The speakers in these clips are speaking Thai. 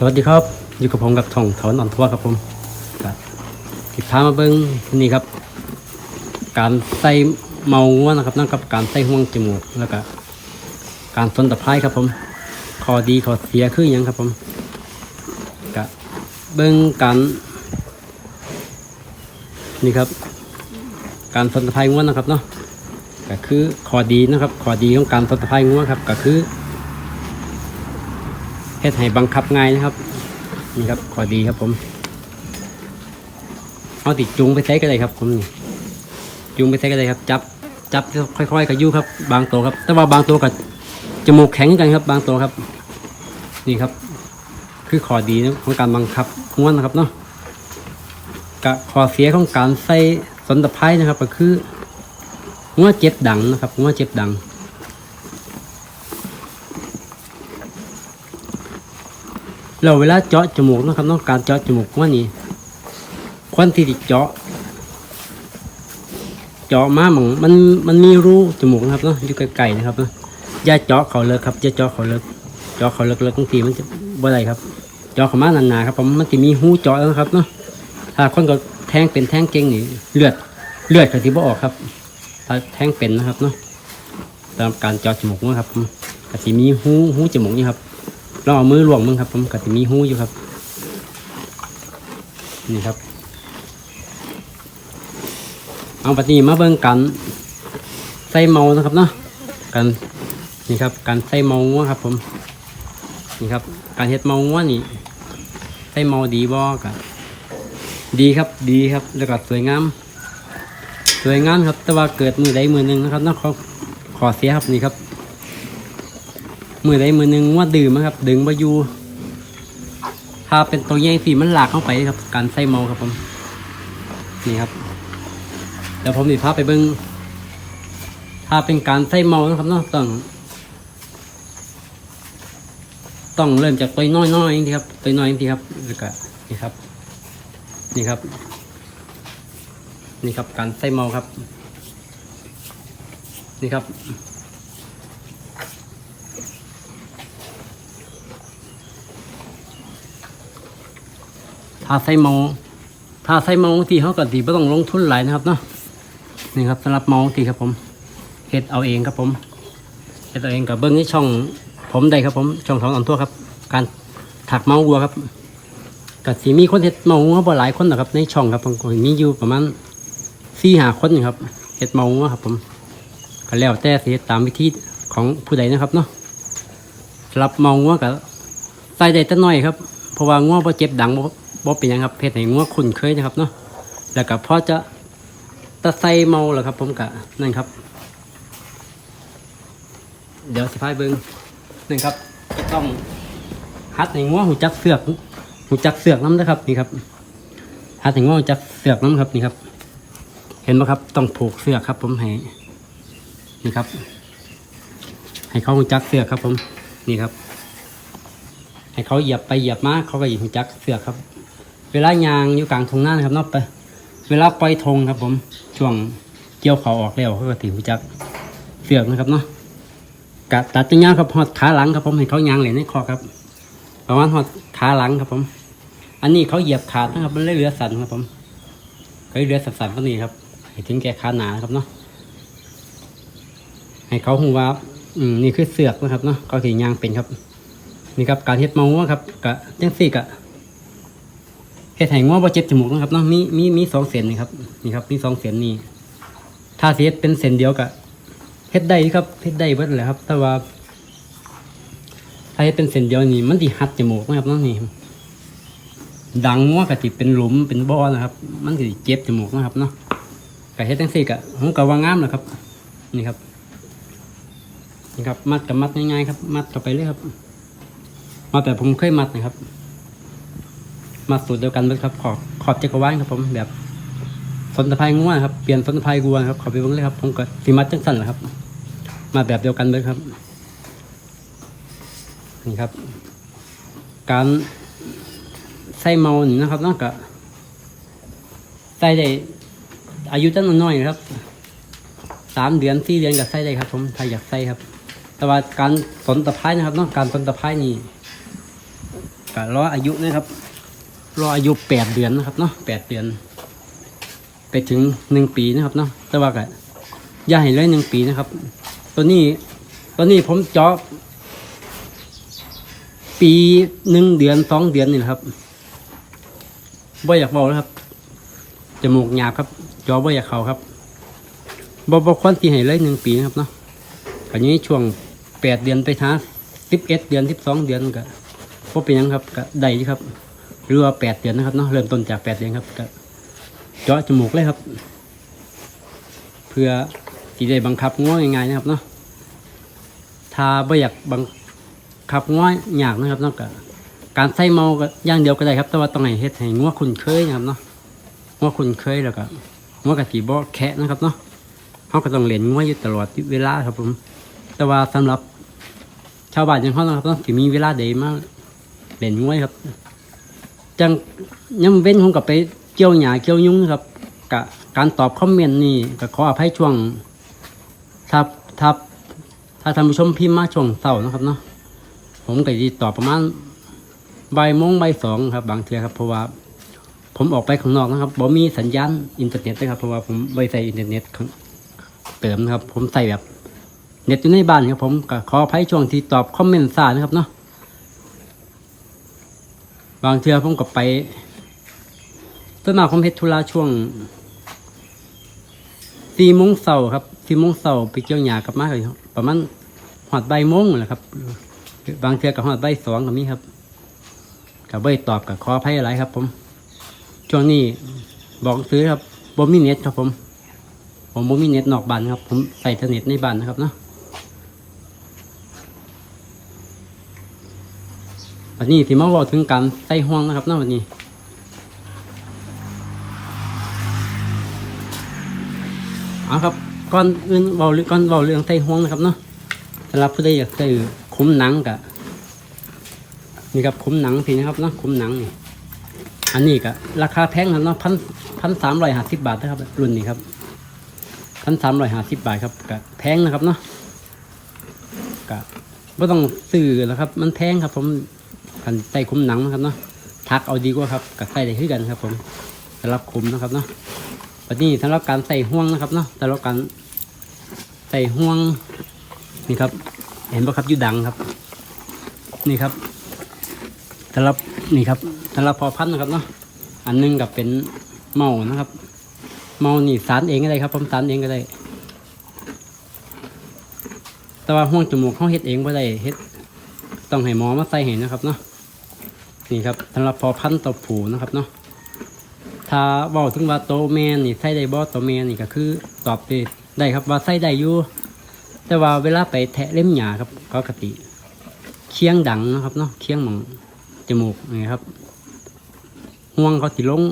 สวัสดีครับ อยู่กับผมกับช่องถอนอ่อนทั่วครับผมกับติดพามาเบิ้งนี่ครับ การใส่เมางัวนะครับนั่นกับการใส่ห่วงจมูกแล้วก็การสนตะไคร้ครับผมขอดีขอเสียคือหยังครับผมก็เบิ้งการนี่ครับ การสนตะไคร้งัวนะครับเนาะก็คือขอดีนะครับขอดีของการสนตะไคร้งัวครับก็คือ เฮ็ดให้บังคับง่ายนะครับ นี่ครับขอดีครับผม เอาติดจูงไปใช้ก็ได้ครับผมนี่จูงไปใช้ก็ได้ครับ จับจับค่อยๆกับยู่ครับ บางตัวครับ แต่ว่าบางตัวกับจมูกแข็งกันครับ บางตัวครับ นี่ครับ คือขอดีของการบังคับง้วนนะครับเนาะกับข้อเสียของการใส่สนตะไคร้นะครับ ก็คือง้วเจ็บดังนะครับง้วเจ็บดัง เราเวลาเจาะจมูกนะครับเนอกการเจาะจมูกว่านี่คนที่ติเจาะ เจาะมาหมองมันมันมีรูจมูกนะครับเนาะอยู่ไกลๆนะครับเนาะอย่าเจาะเขาเลิกครับอย่าเจาะเขาเลิกเจาะเขาเลิกเลิกบางทีมันจะบ่ได้ครับ เจาะเขามานานๆครับผมมันจะมีหูเจาะแล้วนะครับเนาะถ้าคนก็แทงเป็นแทงเก่งนี่เลือดเลือดก็สิบ่ออกครับ ถ้าแทงเป็นนะครับเนาะตามการเจาะจมูกนะครับก็สิมีหูหูจมูกนี่ครับ ลองเอามือลวงมึงครับ ผมก็จะมีหูอยู่ครับ นี่ครับ เอาปฏิมาเบิ่งกันใส่เมานะครับเนาะกันนี่ครับ การใส่เมางัวครับ ผม นี่ครับ การเฮ็ดเมางัวนี่ใส่เมาดีบ่กันดีครับดีครับ แล้วก็สวยงามสวยงามครับ แต่ว่าเกิดมือใดมือหนึ่งนะครับนะขอขอเสียครับนี่ครับ มือใดมือหนึ่งว่าดื่มนะครับ ดึงมาอยู่ถ้าเป็นตัวใหญ่สีมันหลากเข้าไปครับ การใส่เมาครับผม นี่ครับเดี๋ยวผมสิพาไปเบิ้งถ้าเป็นการใส่เมานะครับเนาะต้อง ต้องเริ่มจากตัวน้อยๆอย่างที่ครับตัวน้อยอย่างที่ครับแล้วก็นี่ครับ นี่ครับ นี่ครับการใส่เมาครับ นี่ครับ ถ้าใส่เมาถ้าใส่เมาบางทีเขาก็ดีไม่ต้องลงทุนหลายนะครับเนาะนี่ครับสำหรับมาบางทีครับผมเฮ็ดเอาเองครับผมเฮ็ดเอาเองกับเบิ้งที่ช่องผมได้ครับผมช่องสองอันทั่วครับ การถักเมาวัวครับกับสีมีคนเฮ็ดเมาวัวบ่หลายคนนะครับ ในช่องครับผมมีอยู่ประมาณสี่หาคนครับเฮ็ดเมาวัวครับ ผมก็แล้วแต่สิเฮ็ดตามวิธีของผู้ใดนะครับเนาะสำหรับเมาวัวกับใส่ได้แต่น้อยครับเพราะว่างัวบ่เจ็บดังบ่ บ่เป็นยังครับเพศให้งัวคุ้นเคยนะครับเนาะแล้วก็พอจะตะไซเมาแล้วครับ ผมกะนั่นครับ เดี๋ยวสิพายเบิ้งนั่นครับจะต้องหัดให้งัวหูจักเสือกหูจักเสือกน้ำนะครับนี่ครับหัดให้งัวหูจักเสือกน้ำครับนี่ครับ เห็นไหมครับต้องผูกเสือกครับ ผมให้นี่ครับ ให้เขาหูจักเสือกครับ ผมนี่ครับ ให้เขาเหยียบไปเหยียบมาเขาก็หยิบจักเสือกครับ เวลายางอยู่กลางทงหน้านะครับเนอกไป เวลาปล่อยธงครับผม ช่วงเกี่ยวเขาออกแล้วเขาก็ถือจักเสือกนะครับเนาะกะตัดตัวย่างครับหอดขาหลังครับผมให้เขายางเหรียญในคอครับ ประมาณหอดขาหลังครับผม อันนี้เขาเหยียบขาดนะครับ มันเลยเหลือสันครับผมเขาเหลือสันๆก็นี่ครับให้ถึงแก่ขาหนาครับเนาะให้เขาหูว่า อืมนี่คือเสือกนะครับเนาะเขาถือยางเป็นครับ นี่ครับการเฮ็ดเมางัวครับกะจังสี่กะ เฮ็ดให้งัวบ่เจ็บจมูกนะครับเนาะมีมีมีสองเส้นนี่ครับนี่ครับมีสองเส้นนี่ถ้าเฮ็ดเป็นเส้นเดียวกะเฮ็ดได้ครับเฮ็ดได้เบิดแหละครับ แต่ว่า ถ้าเฮ็ดเป็นเส้นเดียวนี่มันสิหัดจมูกนะครับเนาะนี่ดังงัวก็สิเป็นหลุมเป็นบ่อนะครับ มันสิเจ็บจมูกนะครับเนาะกะเฮ็ดจังสี่กะผมก็ว่างามนะครับ นี่ครับนี่ครับ มัดกับมัดง่ายๆครับ มัดเข้าไปเลยครับมาแต่ผมเคยมัดนะครับ มาสูตรเดียวกันเลยครับ ขอบขอบจักรวาลครับผมแบบสนตะไคร้งัวครับเปลี่ยนสนตะไคร้กัวครับขอไปเบิ่งเลยครับผมก็สีมัดจังสั้นแหละครับ มาแบบเดียวกันเลยครับนี่ครับ การใส่เมานี่นะครับนอกจากใส่ได้อายุตั้งน้อยๆครับสามเดือนสี่เดือนก็ใส่ได้ครับผมถ้าอยากใส่ครับ แต่ว่าการสนตะไคร้นะครับเนาะการสนตะไคร้นี่กะรออายุนะครับ รออายุแปดเดือนนะครับเนาะแปดเดือน ไปถึงหนึ่งปีนะครับเนาะแต่ว่าก็อย่าให้เลยหนึ่งปีนะครับ ตัวนี้ตัวนี้ผมเจาะปีหนึ่งเดือนสองเดือนนี่นะครับบ่อยากบอกนะครับจมูกหยาบครับจอบ่อยากเขาครับบ่บ่ควรที่ให้เลยหนึ่งปีนะครับเนาะอันนี้ช่วงแปดเดือนไปท้าสิบเอ็ดเดือนสิบสองเดือนก็พบเป็นยังครับก็ได้ครับ หรือว่าแปดเดือนนะครับเนาะเริ่มต้นจากแปดเดือนครับก็เจาะจมูกเลยครับ เพื่อที่ได้บังคับง้อง่ายๆนะครับเนาะถ้าบ่อยากบังคับง้อยากนะครับเนาะก็การใส่เมาก็อย่างเดียวก็ได้ครับ แต่ว่าต้องให้เฮ็ดให้ง้อคุ้นเคยนะครับเนาะง้อคุ้นเคยแล้วก็ง้อกะทิบ่แคะนะครับเนาะเขาก็ต้องเล่นง้ออยู่ตลอดเวลาครับผม แต่ว่าสำหรับชาวบ้านอย่างเขานะครับเนาะที่มีเวลาเดยมาเล่นง้อยครับ จังยังเว้นผมกับไปเกี่ยวหญ้าเกี่ยวยุงครับกะการตอบคอมเมนต์นี่ก็ขออภัยช่วงถ้าถ้าถ้าท่านผู้ชมพิมพ์มาช่วงเสาร์นะครับเนาะผมก็จะตอบประมาณบ่ายโมงบ่ายสองครับ บางเทีครับเพราะว่า ผมออกไปข้างนอกนะครับบ่มีสัญญาณอินเทอร์เน็ตนะครับเพราะว่าผมไม่ใส่อินเทอร์เน็ตเติมนะครับ ผมใส่แบบเน็ตอยู่ในบ้านครับผมก็ขออภัยช่วงที่ตอบคอมเมนต์ซ่านะครับเนาะ บางเทื่อผมก็ไปต้นมาผมเฮ็ดธุระช่วงสี่โมงเสาร์ครับสี่โมงเสาร์ไปเกี่ยวหญ้ากับมาเลยประมาณหอดใบมงแหละครับ บางเทือกับหอดใบสองกับนี้ครับกับใบตอบกับขออภัยอะไรครับ ผมช่วงนี้บอกซื้อครับบ่มีเน็ตครับผม ผมบ่มีเน็ตนอกบ้านครับ ผมใส่เน็ตในบ้านนะครับเนาะ วันนี้ที่มาบอกถึงการใส่ห่วงนะครับนะวันนี้ เอาครับก่อนอื่นเบาเรื่องก่อนเบาเรื่องใส่ห่วงนะครับเนาะสำหรับผู้ใดอยากใส่คุ้มหนังกะนี่ครับคุ้มหนังพี่นะครับเนาะคุ้มหนังนี่อันนี้ก็ราคาแพงครับเนาะพันพันสามร้อยห้าสิบบาทนะครับ รุ่นนี้ครับพันสามร้อยห้าสิบบาทครับกะแพงนะครับเนาะกะไม่ต้องซื้อแล้วครับ มันแพงครับผม กันใส่คุ้มหนังนะครับเนาะทักเอาดีกว่าครับกับใส่ได้ขึ้นกันครับผมสำหรับคุ้มนะครับเนาะวันนี้สำหรับการใส่ห่วงนะครับเนาะสำหรับการใส่ห่วงนี่ครับ เห็นปะครับอยูดังครับ นี่ครับสำหรับนี่ครับสำหรับพอพันนะครับเนาะอันหนึงกับเป็นเมานะครับ เมานี่สารเองก็ได้ครับผมสารเองก็ได้ แต่ว่าห่วงจมูกเขาเฮ็ดเองไม่ได้เฮ็ดต้องให้หมอมาใส่ให้นะครับเนาะ นี่ครับสำหรับพอพันธุ์ตัวผูนะครับเนาะถ้าเว่าถึงว่าโตแม่นี่ใส่ได้บ่ตัวแม่นี่ก็คือตอบได้ได้ครับว่าใส่ได้อยู่แต่ว่าเวลาไปแทะเล่มหญ้าครับปกติเคียงดังนะครับเนาะเคียงหมองจมูกนี่ครับห่วงเขาติลง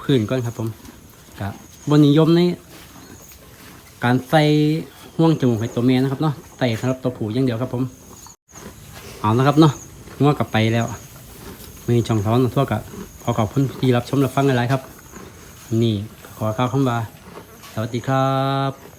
พื้นก่อนครับผมกับบนนิยมในการใส่ห่วงจมูกให้ตัวแม่นะครับเนาะใส่สำหรับตัวผูอย่างเดียวครับผมเอานะครับเนาะงวกลับไปแล้ว มีช่องท้อนทั่วกับขอขอบคุณที่รับชมรับฟังอะไรครับ นี่ขอข้าวคำว่าสวัสดีครับ